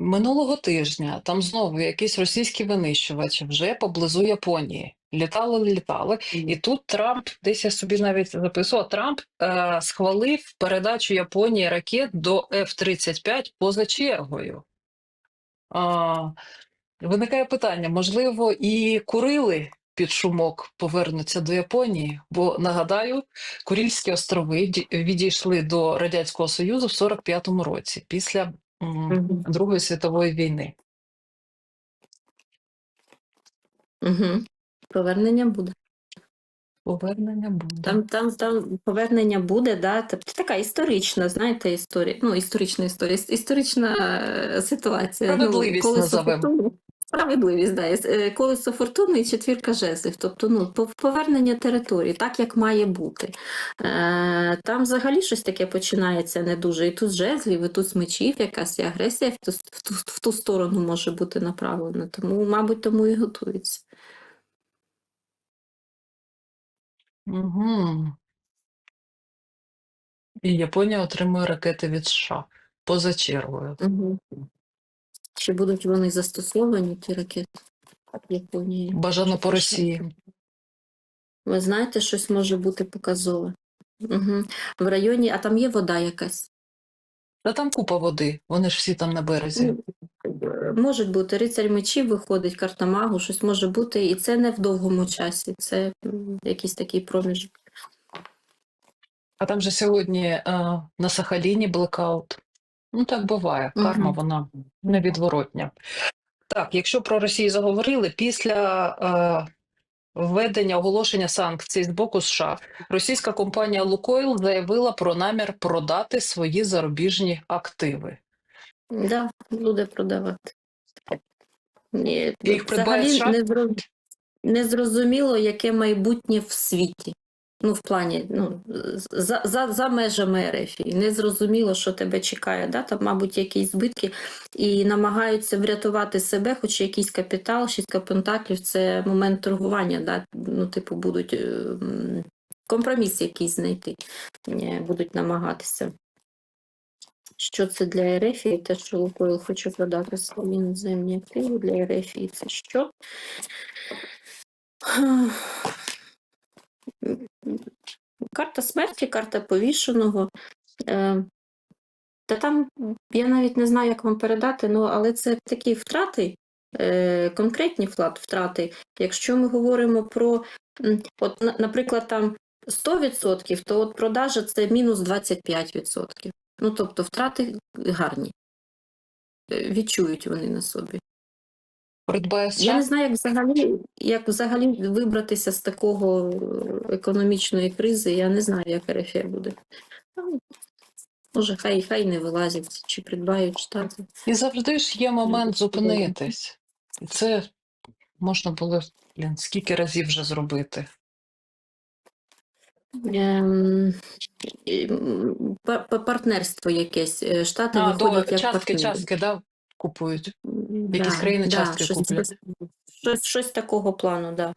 Минулого тижня там знову якісь російські винищувачі вже поблизу Японії. Літали, літали. І тут Трамп, десь я собі навіть записував, Трамп е, схвалив передачу Японії ракет до F-35 поза чергою. А, виникає питання: можливо, і Курили під шумок повернуться до Японії? Бо нагадаю, Курильські острови відійшли до Радянського Союзу в 45-му році після Мгм. Другої світової війни. Угу. Повернення буде. Повернення буде. Там, там, там повернення буде, да. Тобто така історична, знаєте, історія. Ну, історична історія, іс- історична е, ситуація. Справедливість колесо назовемо. фортуни. Справедливість, да. е, Колесо фортуни і четвірка жезлів. Тобто, ну, повернення території, так як має бути. Е, там взагалі щось таке починається не дуже. І тут жезлів, і тут з мечів, якась і агресія в ту, в ту, в ту сторону може бути направлена. Тому, мабуть, тому і готується. Угу. І Японія отримує ракети від США поза чергою. Угу. Чи будуть вони застосовані, ті ракети в Японії? Бажано по Росії. Ви знаєте, щось може бути показове. Угу. В районі, а там є вода якась. Та там купа води, вони ж всі там на березі. Ну, е, Можуть бути рицарь мечів виходить, карта магу, щось може бути, і це не в довгому часі, це якийсь такий проміжок. А там же сьогодні е, на Сахаліні блекаут. Ну так буває. Карма Мгм. вона невідворотня. Так, якщо про Росію заговорили, після е, введення оголошення санкцій з боку США, російська компанія Лукойл заявила про намір продати свої зарубіжні активи. Да, буде продавати. Ні, Їх взагалі не зрозуміло, яке майбутнє в світі. Ну, в плані, ну, за, за, за межами РФ. І Не зрозуміло, що тебе чекає. Да? Там, мабуть, якісь збитки, і намагаються врятувати себе, хоч якийсь капітал, шістка пентаклів це момент торгування. Да? Ну, типу, будуть е, компроміс якийсь знайти, е, будуть намагатися. Що це для РФ? І те, що Лукойл хоче продати свої іноземні активи для РФ, це що? Карта смерті, карта повішеного. Е, Та там я навіть не знаю, як вам передати, ну, але це такі втрати, е, конкретні втрати. Якщо ми говоримо про, от, наприклад, там 100%, то от продажа це мінус 25%. Ну, тобто втрати гарні. Е, Відчують вони на собі. Придбає Я не знаю, як взагалі, як взагалі вибратися з такого е, економічної кризи. Я не знаю, як РФ буде. Ну, Може, хай хай не вилазять, чи придбають штати. І завжди ж є момент зупинитись. Це можна було блін, скільки разів вже зробити. Ем, партнерство якесь. Е, Штати А, до виходять як частки, партнери. частки, да, купують. Якісь країни частки щось, куплять. щось, щось, щось такого плану, да.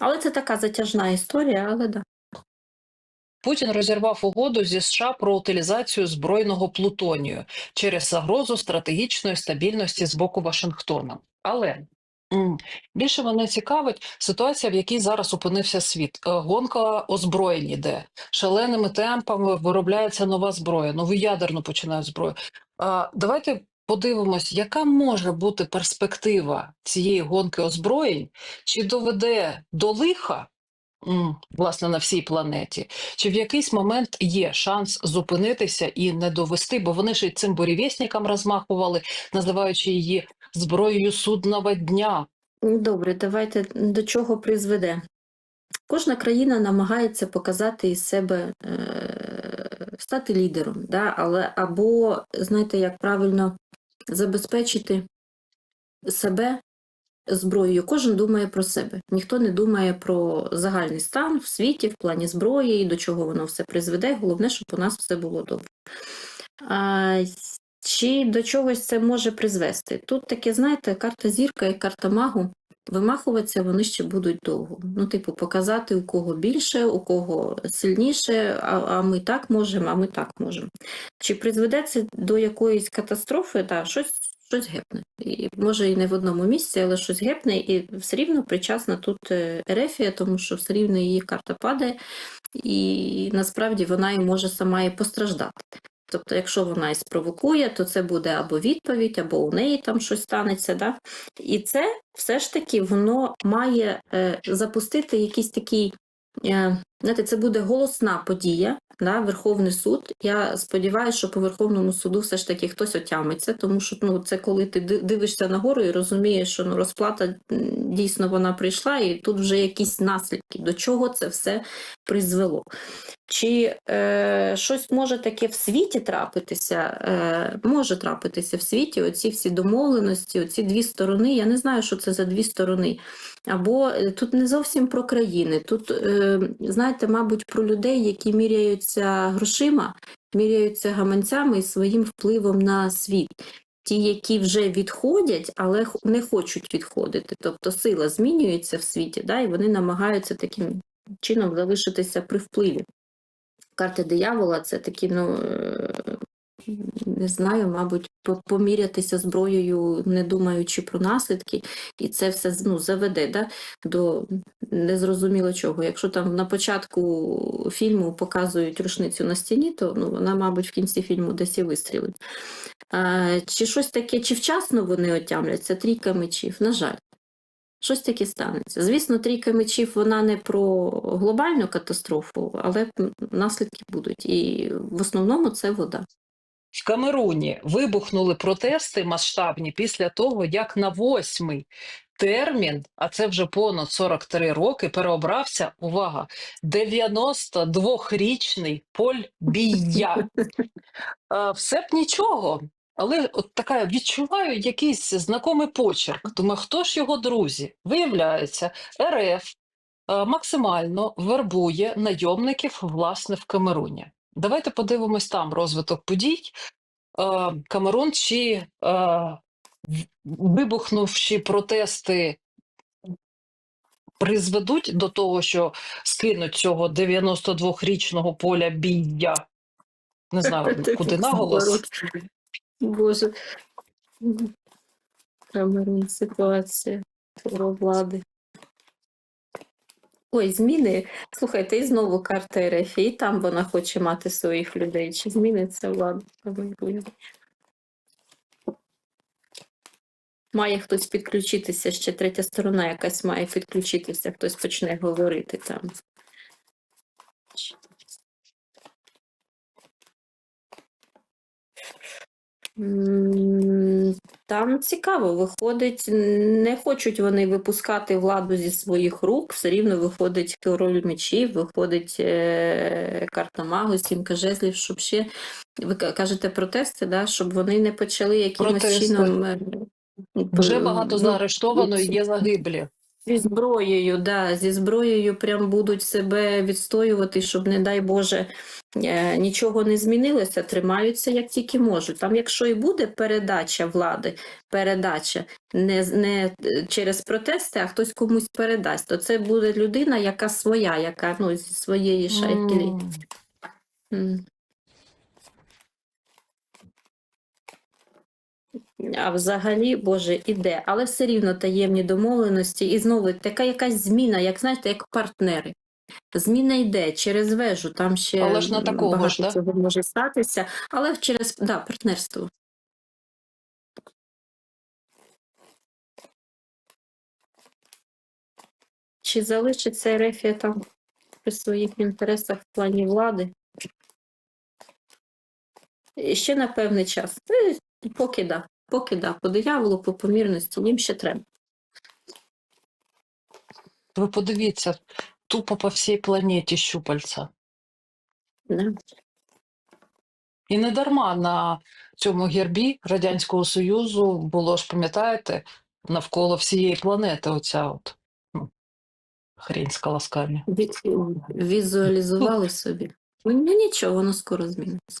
Але це така затяжна історія, але да. Путін розірвав угоду зі США про утилізацію збройного плутонію через загрозу стратегічної стабільності з боку Вашингтона. Але більше мене цікавить ситуація, в якій зараз опинився світ. Е, Гонка озброєнь іде. Шаленими темпами виробляється нова зброя, нову ядерну починають зброю. Давайте подивимось, яка може бути перспектива цієї гонки озброєнь, чи доведе до лиха, власне, на всій планеті, чи в якийсь момент є шанс зупинитися і не довести, бо вони ж цим бурєвєснікам розмахували, називаючи її зброєю судного дня. Добре, давайте до чого призведе. Кожна країна намагається показати із себе, е, стати лідером, да? але або, знаєте, як правильно забезпечити себе зброєю. Кожен думає про себе. Ніхто не думає про загальний стан в світі, в плані зброї, і до чого воно все призведе. Головне, щоб у нас все було добре. А, чи до чогось це може призвести? Тут таке, знаєте, карта зірка і карта магу. Вимахуватися вони ще будуть довго. Ну, типу, показати, у кого більше, у кого сильніше, а, а ми так можемо, а ми так можемо. Чи призведе це до якоїсь катастрофи? Так, щось, щось гепне. І, може, і не в одному місці, але щось гепне, і все рівно причасна тут е, Ерефія, тому що все рівно її карта падає, і насправді вона і може сама і постраждати. Тобто, якщо вона і спровокує, то це буде або відповідь, або у неї там щось станеться. Да? І це все ж таки воно має е, запустити якийсь такий, е, знаєте, це буде голосна подія, да, Верховний суд. Я сподіваюся, що по Верховному суду все ж таки хтось отямиться, тому що ну, це коли ти ди- дивишся нагору і розумієш, що ну, розплата дійсно вона прийшла, і тут вже якісь наслідки, до чого це все призвело. Чи е, щось може таке в світі трапитися? Е, може трапитися в світі оці всі домовленості, оці дві сторони. Я не знаю, що це за дві сторони. Або е, тут не зовсім про країни. Тут, е, знаєте, мабуть, про людей, які міряються грошима, міряються гаманцями і своїм впливом на світ. Ті, які вже відходять, але не хочуть відходити. Тобто сила змінюється в світі, да, і вони намагаються таким чином залишитися при впливі. Карти диявола це такі, ну е, не знаю, мабуть, помірятися зброєю, не думаючи про наслідки, і це все ну, заведе да, до незрозуміло чого. Якщо там на початку фільму показують рушницю на стіні, то ну, вона, мабуть, в кінці фільму десь і вистрілить. А, чи щось таке, чи вчасно вони отямляться? Трійка мечів, на жаль. Щось таке станеться. Звісно, трійка мечів вона не про глобальну катастрофу, але наслідки будуть. І в основному це вода. В Камеруні вибухнули протести масштабні після того, як на восьмий термін, а це вже понад 43 роки, переобрався, увага, 92-річний Поль Бія. Все б нічого, але от така відчуваю якийсь знакомий почерк. Думаю, хто ж його друзі? Виявляється, РФ е, максимально вербує найомників власне в Камеруні. Давайте подивимось там розвиток подій. Е, Камерун чи е, вибухнувші протести призведуть до того, що скинуть цього 92-річного поля бія. Не знаю, куди наголос. Боже. Камерун, ситуація про влади. Ой, зміни. Слухайте, і знову карта РФ, і там вона хоче мати своїх людей. Чи зміниться влада? Має хтось підключитися, ще третя сторона якась має підключитися, хтось почне говорити там. Там цікаво, виходить, не хочуть вони випускати владу зі своїх рук, все рівно виходить король мечів, виходить е, карта магу, сімка жезлів, щоб ще, ви кажете протести, да, щоб вони не почали якимось Протести. чином. е, Вже багато ну, заарештовано і є загиблі. Зі зброєю, да, зі зброєю прям будуть себе відстоювати, щоб, не дай Боже, е, нічого не змінилося, тримаються як тільки можуть. Там, якщо і буде передача влади, передача не, не е, через протести, а хтось комусь передасть, то це буде людина, яка своя, яка ну, зі своєї шайки. М. А взагалі, Боже, іде, але все рівно таємні домовленості. І знову така якась зміна, як знаєте, як партнери. Зміна йде через вежу, там ще Але ж на такого багато ж, да? цього може статися, але через да, партнерство. Чи залишиться Ерефія там при своїх інтересах в плані влади? І Ще на певний час. Поки да. Поки да. По дияволу, по помірності, їм ще треба. Ви подивіться, тупо по всій планеті щупальця. Да. І не дарма на цьому гербі Радянського Союзу було ж, пам'ятаєте, навколо всієї планети оця от ну, хрінь з колосками. Ві- Візуалізували собі. Ну нічого, воно скоро зміниться.